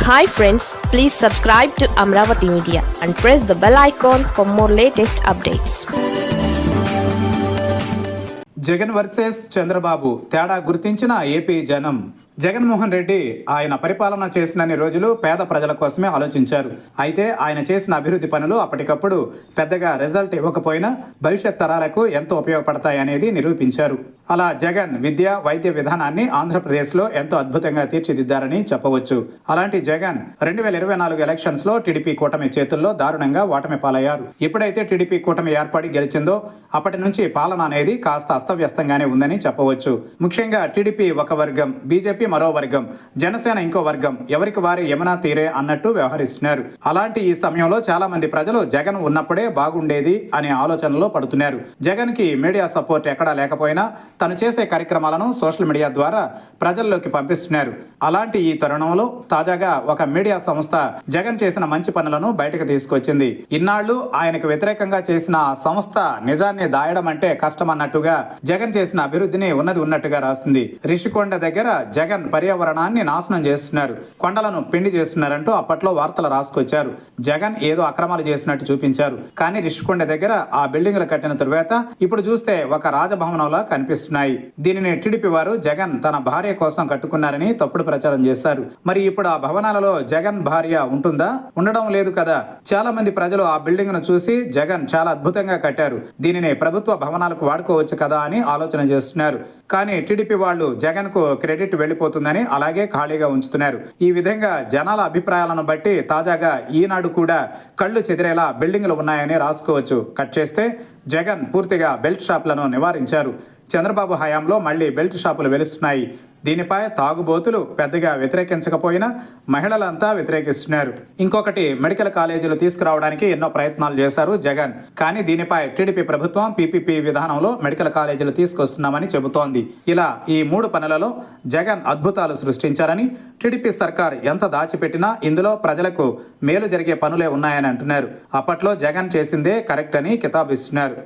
Hi friends please subscribe to Amaravati media and press the bell icon for more latest updates Jagan versus Chandrababu తేడా గుర్తించిన AP జనం జగన్మోహన్ రెడ్డి ఆయన పరిపాలన చేసినన్ని రోజులు పేద ప్రజల కోసమే ఆలోచించారు. అయితే ఆయన చేసిన అభివృద్ధి పనులు అప్పటికప్పుడు పెద్దగా రిజల్ట్ ఇవ్వకపోయినా భవిష్యత్ తరాలకు ఎంతో ఉపయోగపడతాయనేది నిరూపించారు. అలా జగన్ విద్య వైద్య విధానాన్ని ఆంధ్రప్రదేశ్లో ఎంతో అద్భుతంగా తీర్చిదిద్దారని చెప్పవచ్చు. అలాంటి జగన్ రెండు వేల ఇరవై నాలుగు ఎలక్షన్స్లో టీడీపీ కూటమి చేతుల్లో దారుణంగా ఓటమి పాలయ్యారు. ఎప్పుడైతే టీడీపీ కూటమి ఏర్పడి గెలిచిందో అప్పటి నుంచి పాలన అనేది కాస్త అస్తవ్యస్తంగానే ఉందని చెప్పవచ్చు. ముఖ్యంగా టీడీపీ ఒక వర్గం బీజేపీ మరో వర్గం జనసేన ఇంకో వర్గం ఎవరికి వారి యమునా తీరే అన్నట్టు వ్యవహరిస్తున్నారు. అలాంటి ఈ సమయంలో చాలా మంది ప్రజలు జగన్ ఉన్నప్పుడే బాగుండేది అనే ఆలోచనలో పడుతున్నారు. జగన్కి మీడియా సపోర్ట్ ఎక్కడా లేకపోయినా తను చేసే కార్యక్రమాలను సోషల్ మీడియా ద్వారా ప్రజల్లోకి పంపిస్తున్నారు. అలాంటి ఈ తరుణంలో తాజాగా ఒక మీడియా సంస్థ జగన్ చేసిన మంచి పనులను బయటకు తీసుకొచ్చింది. ఇన్నాళ్ళు ఆయనకు వ్యతిరేకంగా చేసిన ఆ సంస్థ నిజాన్ని దాయడం అంటే కష్టమన్నట్టుగా జగన్ చేసిన అభివృద్ధిని ఉన్నది ఉన్నట్టుగా రాసింది. రిషికొండ దగ్గర జగన్ పర్యావరణాన్ని నాశనం చేస్తున్నారు కొండలను పిండి చేస్తున్నారంటూ అప్పట్లో వార్తలు రాసుకొచ్చారు. జగన్ ఏదో అక్రమాలు చేసినట్టు చూపించారు. కానీ రిషికొండ దగ్గర ఆ బిల్డింగ్లు కట్టిన తరువాత ఇప్పుడు చూస్తే ఒక రాజభవనంలా కనిపిస్తున్నాయి. దీనిని టీడీపీ వారు జగన్ తన భార్య కోసం కట్టుకున్నారని తప్పుడు ప్రచారం చేశారు. మరి ఇప్పుడు ఆ భవనాలలో జగన్ భార్య ఉంటుందా? ఉండడం లేదు కదా. చాలా మంది ప్రజలు ఆ బిల్డింగ్ను చూసి జగన్ చాలా అద్భుతంగా కట్టారు. దీనిని ప్రభుత్వ భవనాలకు వాడుకోవచ్చు కదా అని ఆలోచన చేస్తున్నారు. కానీ టీడీపీ వాళ్ళు జగన్కు క్రెడిట్ వెళ్ళిపోతుందని అలాగే ఖాళీగా ఉంచుతున్నారు. ఈ విధంగా జనాల అభిప్రాయాలను బట్టి తాజాగా ఈనాడు కూడా కళ్ళు చెదిరేలా బిల్డింగ్లు ఉన్నాయని రాసుకోవచ్చు. కట్ చేస్తే జగన్ పూర్తిగా బెల్ట్ షాపులను నివారించారు. చంద్రబాబు హయాంలో మళ్ళీ బెల్ట్ షాపులు వెలుస్తున్నాయి. దీనిపై తాగుబోతులు పెద్దగా వ్యతిరేకించకపోయినా మహిళలంతా వ్యతిరేకిస్తున్నారు. ఇంకొకటి మెడికల్ కాలేజీలు తీసుకురావడానికి ఎన్నో ప్రయత్నాలు చేశారు జగన్. కానీ దీనిపై టీడీపీ ప్రభుత్వం పీపీపీ విధానంలో మెడికల్ కాలేజీలు తీసుకొస్తున్నామని చెబుతోంది. ఇలా ఈ మూడు పనులలో జగన్ అద్భుతాలు సృష్టించారని టీడీపీ సర్కార్ ఎంత దాచిపెట్టినా ఇందులో ప్రజలకు మేలు జరిగే పనులే ఉన్నాయని అంటున్నారు. అప్పట్లో జగన్ చేసిందే కరెక్ట్ అని కితాబిస్తున్నారు.